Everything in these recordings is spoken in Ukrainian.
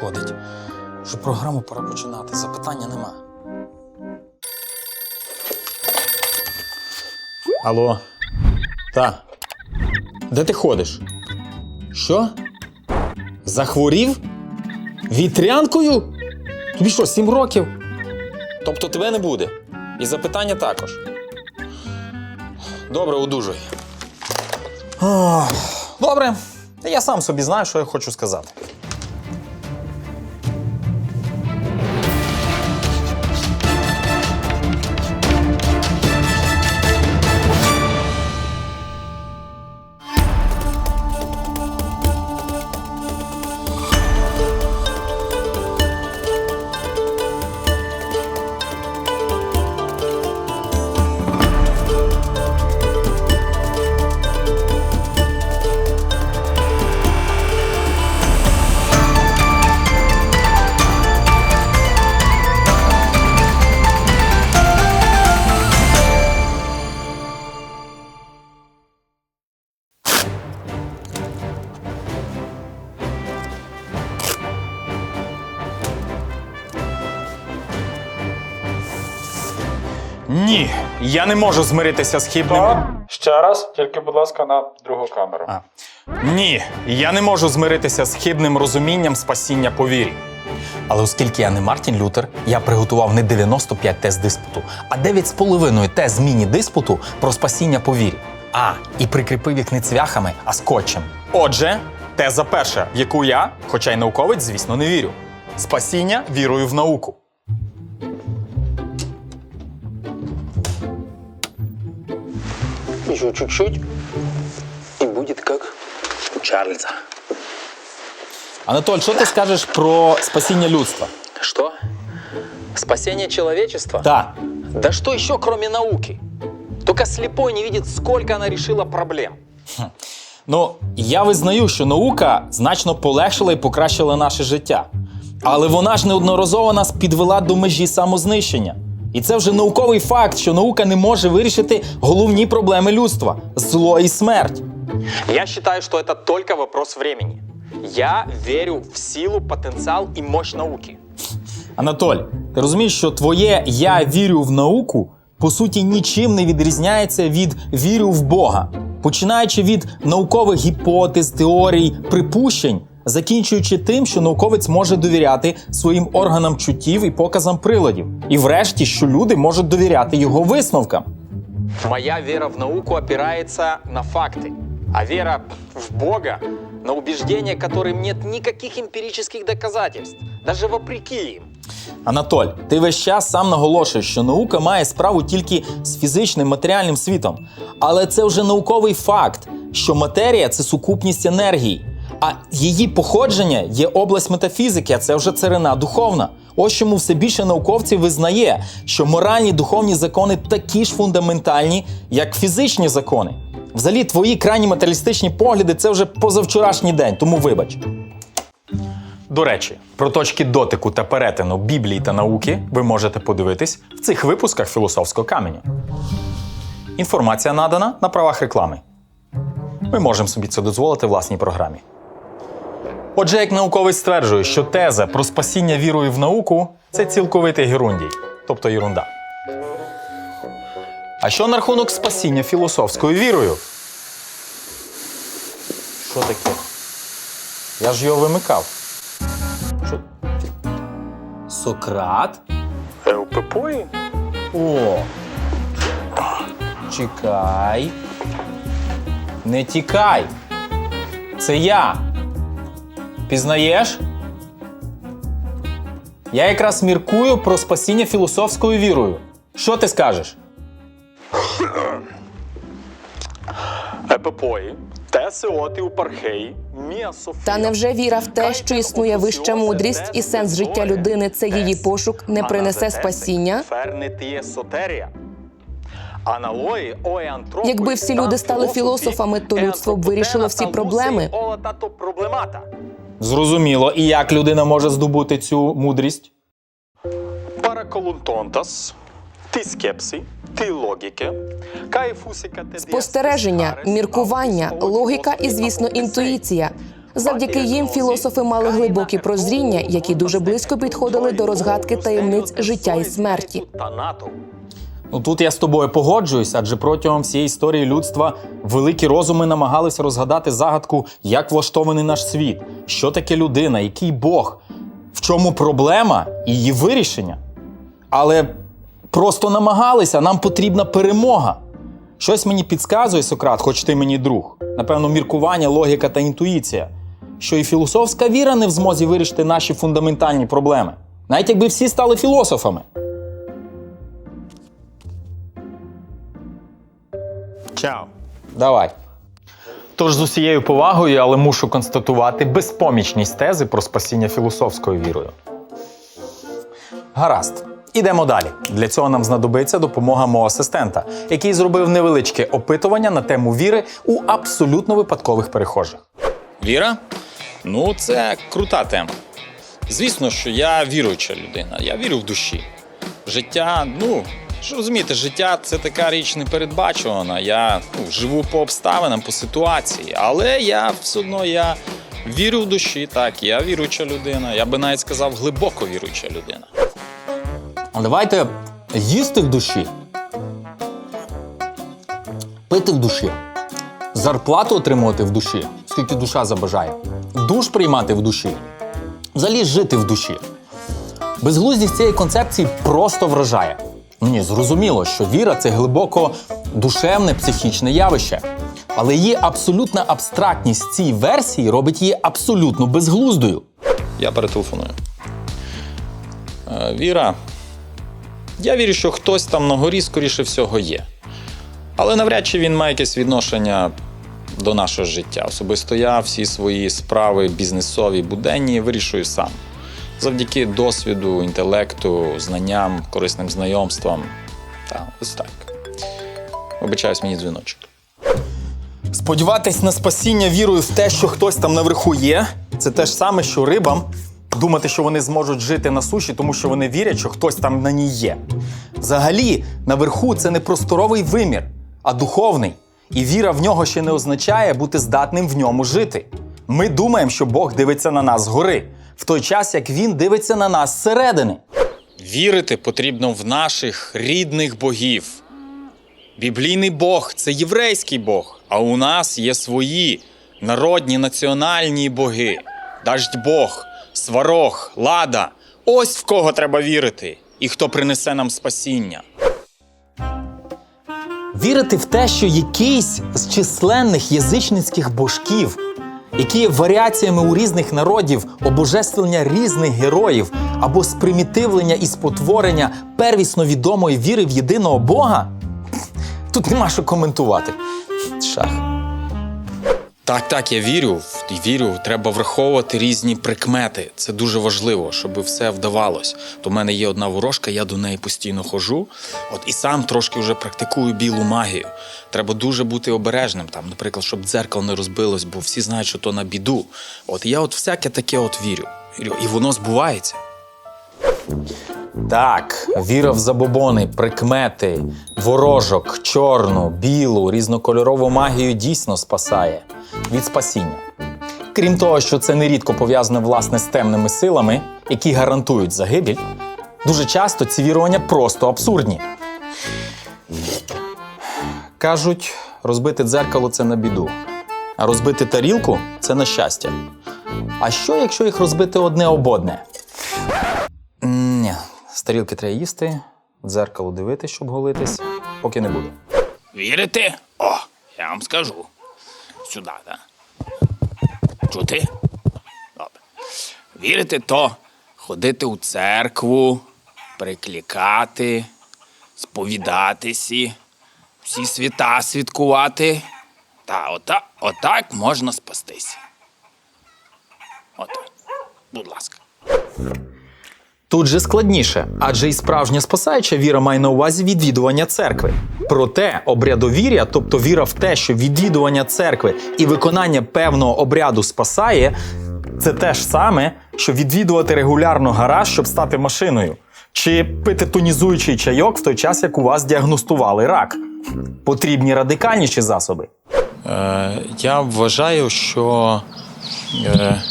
що той асистент ходить. Вже програму пора починати, запитання нема. Алло. Та. Де ти ходиш? Що? Захворів? Вітрянкою? Тобі що, сім років? Тобто тебе не буде. І запитання також. Добре, одужуй. Ох, Добре. Я сам собі знаю, що я хочу сказати. Я не можу змиритися з хибним. Ще раз, тільки, будь ласка, на другу камеру. А. Ні, я не можу змиритися з хибним розумінням спасіння по вірі. Але оскільки я не Мартін Лютер, я приготував не 95 тез диспуту, а 9,5 тез міні-диспуту про спасіння по вірі. А, і прикріпив їх не цвяхами, а скотчем. Отже, теза перша, в яку я, хоча й науковець, звісно, не вірю. Спасіння вірою в науку. Еще чуть-чуть, и будет как у Чарльза. Анатоль, що ти скажеш про спасіння людства? Что? Спасение человечества? Так. Да что еще, кроме науки? Только слепой не видит, сколько она решила проблем. Ну, я визнаю, що наука значно полегшила і покращила наше життя. Але вона ж неодноразово нас підвела до межі самознищення. І це вже науковий факт, що наука не може вирішити головні проблеми людства зло і смерть. Я считаю, что это только вопрос времени. Я верю в силу, потенциал и мощь науки. Анатоль, ти розумієш, що твоє я вірю в науку по суті нічим не відрізняється від вірю в Бога, починаючи від наукових гіпотез, теорій, припущень, закінчуючи тим, що науковець може довіряти своїм органам чуттів і показам приладів, і врешті, що люди можуть довіряти його висновкам. Моя вера в науку опирается на факты, а вера в Бога на убеждения, которым нет никаких эмпирических доказательств, даже вопреки им. Анатоль, ти весь час сам наголошуєш, що наука має справу тільки з фізичним матеріальним світом. Але це вже науковий факт, що матерія це сукупність енергії, а її походження є область метафізики, а це вже царина духовна. Ось чому все більше науковців визнає, що моральні духовні закони такі ж фундаментальні, як фізичні закони. Взагалі, твої крайні матеріалістичні погляди це вже позавчорашній день, тому вибач. До речі, про точки дотику та перетину Біблії та науки ви можете подивитись в цих випусках філософського каменю. Інформація надана на правах реклами. Ми можемо собі це дозволити власній програмі. Отже, як науковець стверджує, що теза про спасіння вірою в науку це цілковитий герундій, тобто єрунда. А що на рахунок спасіння філософською вірою? Що таке? Я ж його вимикав. Що? Сократ? Еупепої? О. Чекай. Не тікай. Це я. Пізнаєш? Я якраз міркую про спасіння філософською вірою. Що ти скажеш? Епопої, тесеоти упархеї, Мія Софія. Та невже віра в те, що існує вища мудрість і сенс життя людини це її пошук, не принесе спасіння? Якби всі люди стали філософами, то людство б вирішило всі та проблеми. Зрозуміло, і як людина може здобути цю мудрість? Параколунтонтас, ти скепсі, ти логіки, кайфусіка те Спостереження, міркування, логіка і, звісно, інтуїція. Завдяки їм філософи мали глибокі прозріння, які дуже близько підходили до розгадки таємниць життя і смерті. Ну тут я з тобою погоджуюсь, адже протягом всієї історії людства великі розуми намагалися розгадати загадку, як влаштований наш світ, що таке людина, який Бог, в чому проблема і її вирішення. Але просто намагалися, нам потрібна перемога. Щось мені підказує, Сократ, хоч ти мені друг. Напевно, міркування, логіка та інтуїція, що і філософська віра не в змозі вирішити наші фундаментальні проблеми. Навіть якби всі стали філософами. Чао. Давай. Тож з усією повагою, але мушу констатувати безпомічність тези про спасіння філософською вірою. Гаразд. Ідемо далі. Для цього нам знадобиться допомога мого асистента, який зробив невеличке опитування на тему віри у абсолютно випадкових перехожих. Віра? Ну, це крута тема. Звісно, що я віруюча людина, я вірю в душі. Життя, ну, що розумієте, життя це така річ непередбачувана. Я ну, живу по обставинам, по ситуації, але я все одно я вірю в душі, так, я віруюча людина. Я би навіть сказав, глибоко віруюча людина. Давайте їсти в душі, пити в душі, зарплату отримувати в душі, скільки душа забажає, душ приймати в душі, взагалі жити в душі. Безглуздість цієї концепції просто вражає. Ні, зрозуміло, що віра це глибоко душевне психічне явище. Але її абсолютна абстрактність цій версії робить її абсолютно безглуздою. Я перетелефоную. Е, Віра. Я вірю, що хтось там на горі, скоріше всього, є. Але навряд чи він має якесь відношення до нашого життя. Особисто я всі свої справи бізнесові, буденні вирішую сам. Завдяки досвіду, інтелекту, знанням, корисним знайомствам. Та, ось так. Вибачаюсь, мені дзвіночок. Сподіватись на спасіння вірою в те, що хтось там наверху є, це те ж саме, що рибам думати, що вони зможуть жити на суші, тому що вони вірять, що хтось там на ній є. Взагалі, наверху це не просторовий вимір, а духовний. І віра в нього ще не означає бути здатним в ньому жити. Ми думаємо, що Бог дивиться на нас згори, в той час як він дивиться на нас зсередини. Вірити потрібно в наших рідних богів. Біблійний Бог це єврейський Бог, а у нас є свої народні національні боги. Даждь Бог, Сварог, Лада. Ось в кого треба вірити, і хто принесе нам спасіння. Вірити в те, що якийсь з численних язичницьких божків, які є варіаціями у різних народів, обожествлення різних героїв або спримітивлення і спотворення первісно відомої віри в єдиного Бога, тут нема що коментувати. Шах. Так, так, я вірю. Вірю, треба враховувати різні прикмети. Це дуже важливо, щоб все вдавалось. То в мене є одна ворожка, я до неї постійно ходжу. От і сам трошки вже практикую білу магію. Треба дуже бути обережним, там, наприклад, щоб дзеркало не розбилось, бо всі знають, що то на біду. От я от всяке таке от вірю. Вірю, І воно збувається. Так, віра в забобони, прикмети, ворожок, чорну, білу, різнокольорову магію дійсно спасає від спасіння. Крім того, що це нерідко пов'язане власне з темними силами, які гарантують загибель, дуже часто ці вірування просто абсурдні. Кажуть, розбити дзеркало це на біду, а розбити тарілку це на щастя. А що, якщо їх розбити одне об одне? М, Ні, з тарілки треба їсти, дзеркало дивитись, щоб голитись, поки не буду. Вірите? О, я вам скажу. Сюди, так? Чути? Добре. Вірите, то ходити у церкву, приклікати, сповідатися, всі свята святкувати. Та ота, отак можна спастися. Отак. Будь ласка. Тут же складніше, адже і справжня спасаюча віра має на увазі відвідування церкви. Проте обрядовір'я, тобто віра в те, що відвідування церкви і виконання певного обряду спасає, це те ж саме, що відвідувати регулярно гараж, щоб стати машиною, чи пити тонізуючий чайок в той час, як у вас діагностували рак. Потрібні радикальніші засоби. Е, я вважаю, що е,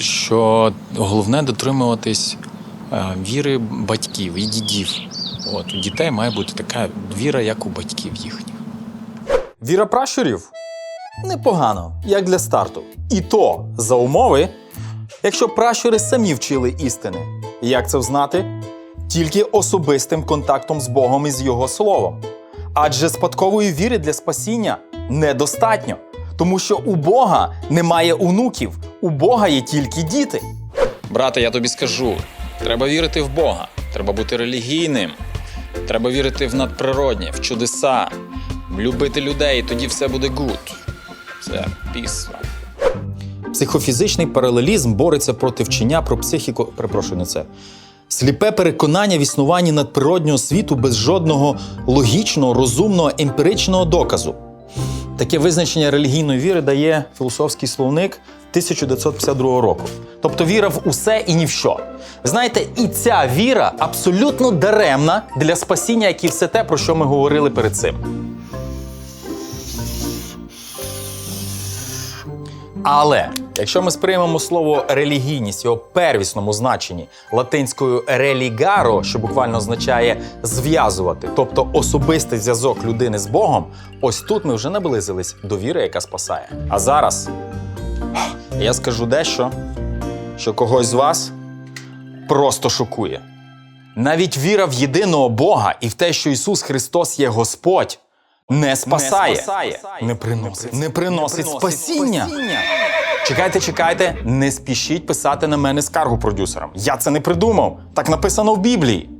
що головне дотримуватись е, віри батьків і дідів. От, у дітей має бути така віра, як у батьків їхніх. Віра пращурів непогано, як для старту. І то за умови, якщо пращури самі вчили істини. Як це взнати? Тільки особистим контактом з Богом і з Його словом. Адже спадкової віри для спасіння недостатньо, тому що у Бога немає онуків, у Бога є тільки діти. Брате, я тобі скажу: треба вірити в Бога, треба бути релігійним, треба вірити в надприроднє, в чудеса, любити людей, тоді все буде гуд. Це піс. Психофізичний паралелізм бореться проти вчення про психіку. Перепрошую на це. Сліпе переконання в існуванні надприроднього світу без жодного логічного, розумного, емпіричного доказу. Таке визначення релігійної віри дає філософський словник 1952 року. Тобто віра в усе і ні в що. Знаєте, і ця віра абсолютно даремна для спасіння, як і все те, про що ми говорили перед цим. Але якщо ми сприймемо слово релігійність його первісному значенні латинською релігаро, що буквально означає зв'язувати, тобто особистий зв'язок людини з Богом, ось тут ми вже наблизились до віри, яка спасає. А зараз я скажу дещо, що когось з вас просто шокує. Навіть віра в єдиного Бога і в те, що Ісус Христос є Господь, не спасає, Не спасає. не приносить, не приносить спасіння. Чекайте, чекайте, не спішіть писати на мене скаргу продюсерам. Я це не придумав. Так написано в Біблії.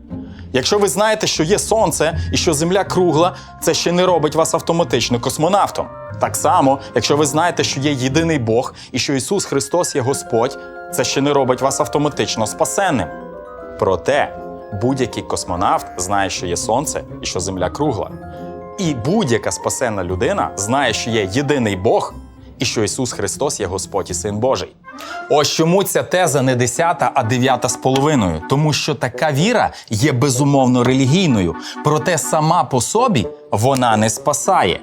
Якщо ви знаєте, що є сонце і що земля кругла, це ще не робить вас автоматично космонавтом. Так само, якщо ви знаєте, що є єдиний Бог і що Ісус Христос є Господь, це ще не робить вас автоматично спасенним. Проте будь-який космонавт знає, що є сонце і що земля кругла. І будь-яка спасенна людина знає, що є єдиний Бог і що Ісус Христос є Господь і Син Божий. Ось чому ця теза не десята, а дев'ята з половиною. Тому що така віра є безумовно релігійною, проте сама по собі вона не спасає.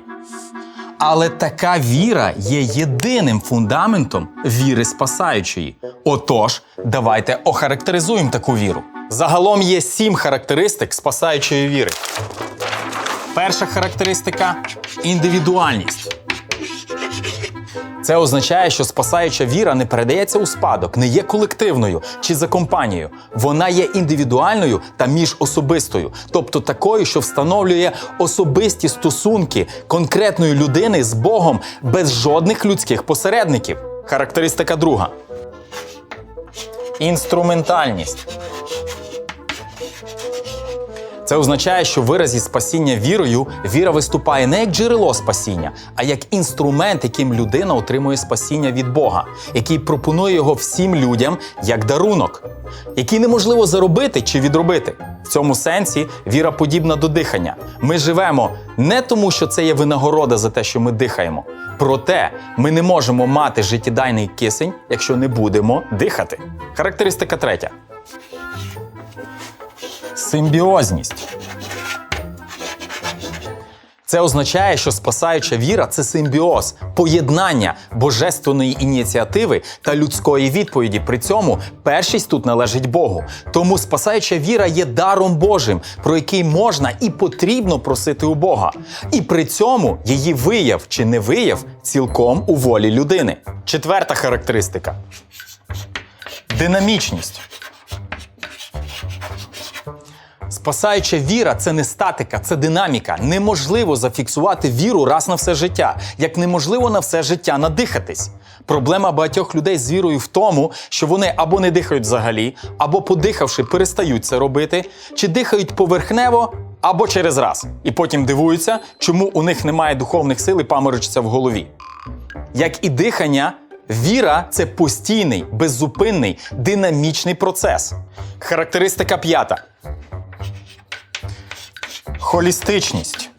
Але така віра є єдиним фундаментом віри спасаючої. Отож, давайте охарактеризуємо таку віру. Загалом є сім характеристик спасаючої віри. Перша характеристика індивідуальність. Це означає, що спасаюча віра не передається у спадок, не є колективною чи за компанією. Вона є індивідуальною та міжособистою, тобто такою, що встановлює особисті стосунки конкретної людини з Богом без жодних людських посередників. Характеристика друга. Інструментальність. Це означає, що в виразі спасіння вірою віра виступає не як джерело спасіння, а як інструмент, яким людина отримує спасіння від Бога, який пропонує його всім людям як дарунок, який неможливо заробити чи відробити. В цьому сенсі віра подібна до дихання. Ми живемо не тому, що це є винагорода за те, що ми дихаємо. Проте ми не можемо мати життєдайний кисень, якщо не будемо дихати. Характеристика третя. Симбіозність. Це означає, що спасаюча віра це симбіоз, поєднання божественної ініціативи та людської відповіді. При цьому першість тут належить Богу. Тому спасаюча віра є даром Божим, про який можна і потрібно просити у Бога. І при цьому її вияв чи не вияв цілком у волі людини. Четверта характеристика динамічність. Спасаюча віра це не статика, це динаміка. Неможливо зафіксувати віру раз на все життя, як неможливо на все життя надихатись. Проблема багатьох людей з вірою в тому, що вони або не дихають взагалі, або подихавши, перестають це робити, чи дихають поверхнево, або через раз. І потім дивуються, чому у них немає духовних сил і паморочиться в голові. Як і дихання, віра це постійний, беззупинний, динамічний процес. Характеристика п'ята. Холістичність.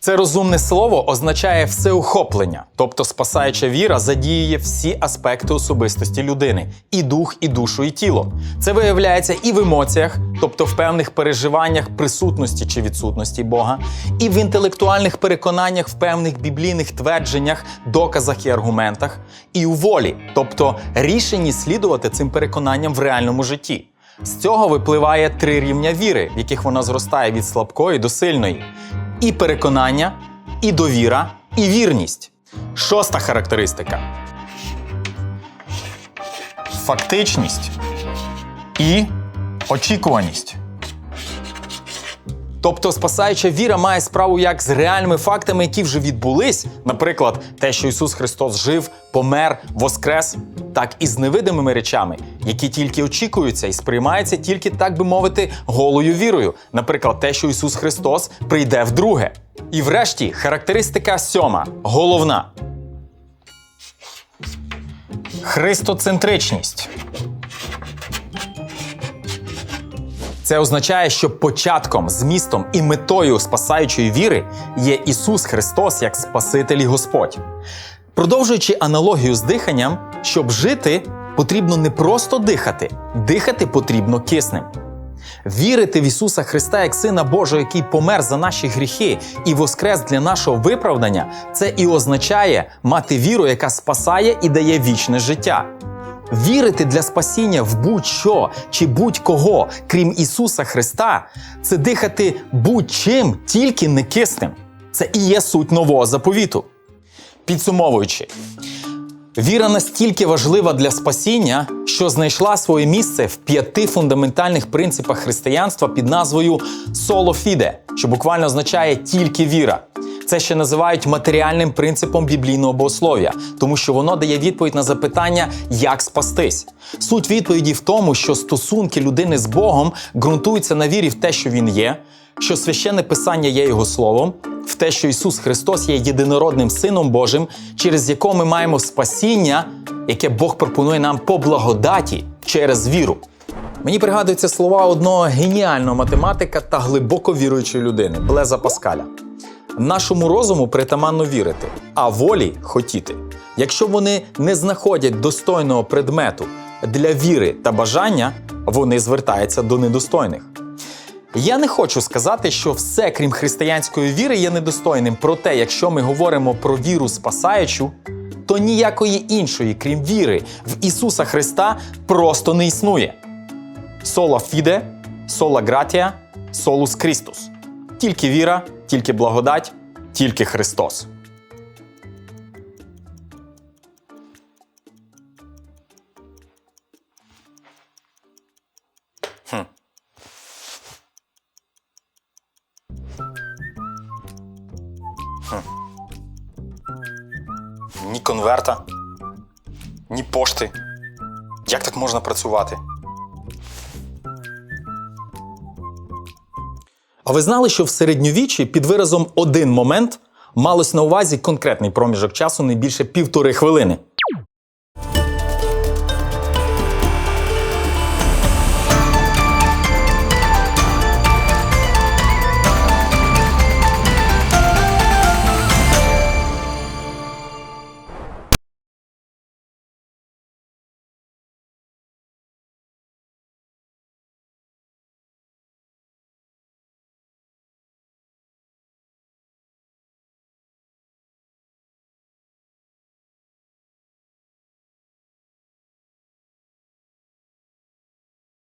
Це розумне слово означає всеохоплення, тобто спасаюча віра задіює всі аспекти особистості людини: і дух, і душу, і тіло. Це виявляється і в емоціях, тобто в певних переживаннях присутності чи відсутності Бога, і в інтелектуальних переконаннях, в певних біблійних твердженнях, доказах і аргументах, і у волі, тобто рішенні слідувати цим переконанням в реальному житті. З цього випливає три рівня віри, в яких вона зростає від слабкої до сильної: і переконання, і довіра, і вірність. Шоста характеристика. Фактичність і очікуваність. Тобто спасаюча віра має справу як з реальними фактами, які вже відбулись, наприклад, те, що Ісус Христос жив, помер, воскрес, так і з невидимими речами, які тільки очікуються і сприймаються тільки, так би мовити, голою вірою. Наприклад, те, що Ісус Христос прийде вдруге. І врешті характеристика сьома, головна. Христоцентричність. Це означає, що початком, змістом і метою спасаючої віри є Ісус Христос як Спаситель і Господь. Продовжуючи аналогію з диханням, щоб жити, потрібно не просто дихати, дихати потрібно киснем. Вірити в Ісуса Христа як Сина Божого, який помер за наші гріхи і воскрес для нашого виправдання, це і означає мати віру, яка спасає і дає вічне життя. Вірити для спасіння в будь-що чи будь-кого, крім Ісуса Христа, це дихати будь-чим, тільки не киснем. Це і є суть нового заповіту. Підсумовуючи, віра настільки важлива для спасіння, що знайшла своє місце в п'яти фундаментальних принципах християнства під назвою «Соло фіде», що буквально означає тільки віра. Це ще називають матеріальним принципом біблійного богослов'я, тому що воно дає відповідь на запитання, як спастись. Суть відповіді в тому, що стосунки людини з Богом ґрунтуються на вірі в те, що він є, що священне писання є його словом, в те, що Ісус Христос є єдинородним Сином Божим, через якого ми маємо спасіння, яке Бог пропонує нам по благодаті через віру. Мені пригадуються слова одного геніального математика та глибоко віруючої людини Блеза Паскаля. Нашому розуму притаманно вірити, а волі хотіти. Якщо вони не знаходять достойного предмету для віри та бажання, вони звертаються до недостойних. Я не хочу сказати, що все, крім християнської віри, є недостойним. Проте, якщо ми говоримо про віру спасаючу, то ніякої іншої, крім віри в Ісуса Христа, просто не існує. Сола фіде, сола гратія, солус Христос. Тільки віра, тільки благодать, тільки Христос. Працювати? А ви знали, що в середньовіччі під виразом один момент малось на увазі конкретний проміжок часу не більше півтори хвилини.